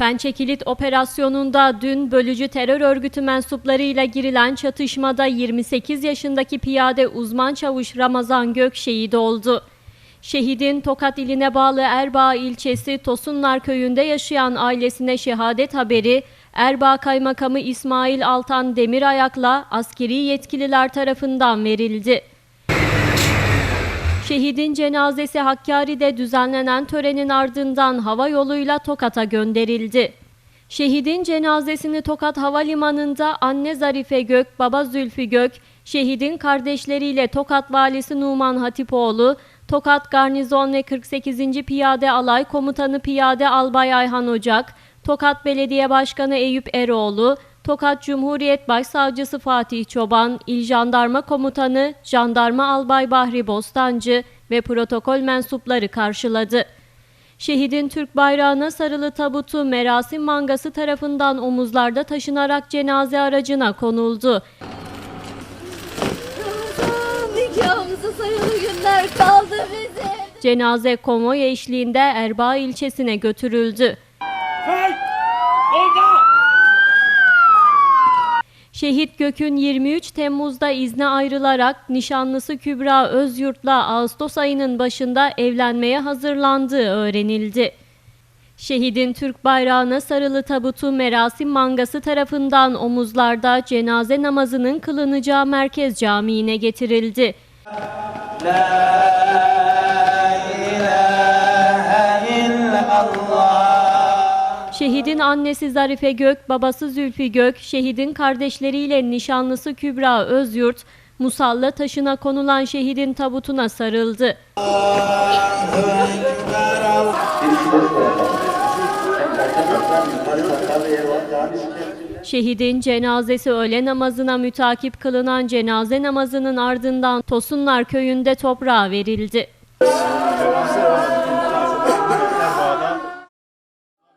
Pençe Kilit operasyonunda dün bölücü terör örgütü mensuplarıyla girilen çatışmada 28 yaşındaki piyade uzman çavuş Ramazan Gök şehit oldu. Şehidin Tokat iline bağlı Erbaa ilçesi Tosunlar köyünde yaşayan ailesine şehadet haberi Erbaa Kaymakamı İsmail Altan Demirayak'la askeri yetkililer tarafından verildi. Şehidin cenazesi Hakkari'de düzenlenen törenin ardından hava yoluyla Tokat'a gönderildi. Şehidin cenazesini Tokat Havalimanı'nda anne Zarife Gök, baba Zülfü Gök, şehidin kardeşleriyle Tokat Valisi Numan Hatipoğlu, Tokat Garnizon ve 48. Piyade Alay Komutanı Piyade Albay Ayhan Ocak, Tokat Belediye Başkanı Eyüp Eroğlu, Tokat Cumhuriyet Başsavcısı Fatih Çoban, İl Jandarma Komutanı Jandarma Albay Bahri Bostancı ve protokol mensupları karşıladı. Şehidin Türk bayrağına sarılı tabutu merasim mangası tarafından omuzlarda taşınarak cenaze aracına konuldu. Günler kaldı bize. Cenaze konvoy eşliğinde Erbaa ilçesine götürüldü. Şehit Gök'ün 23 Temmuz'da izne ayrılarak nişanlısı Kübra Özyurt'la Ağustos ayının başında evlenmeye hazırlandığı öğrenildi. Şehidin Türk bayrağına sarılı tabutu merasim mangası tarafından omuzlarda cenaze namazının kılınacağı merkez camiine getirildi. Şehidin annesi Zarife Gök, babası Zülfü Gök, şehidin kardeşleriyle nişanlısı Kübra Özyurt, musalla taşına konulan şehidin tabutuna sarıldı. Şehidin cenazesi öğle namazına mütakip kılınan cenaze namazının ardından Tosunlar köyünde toprağa verildi.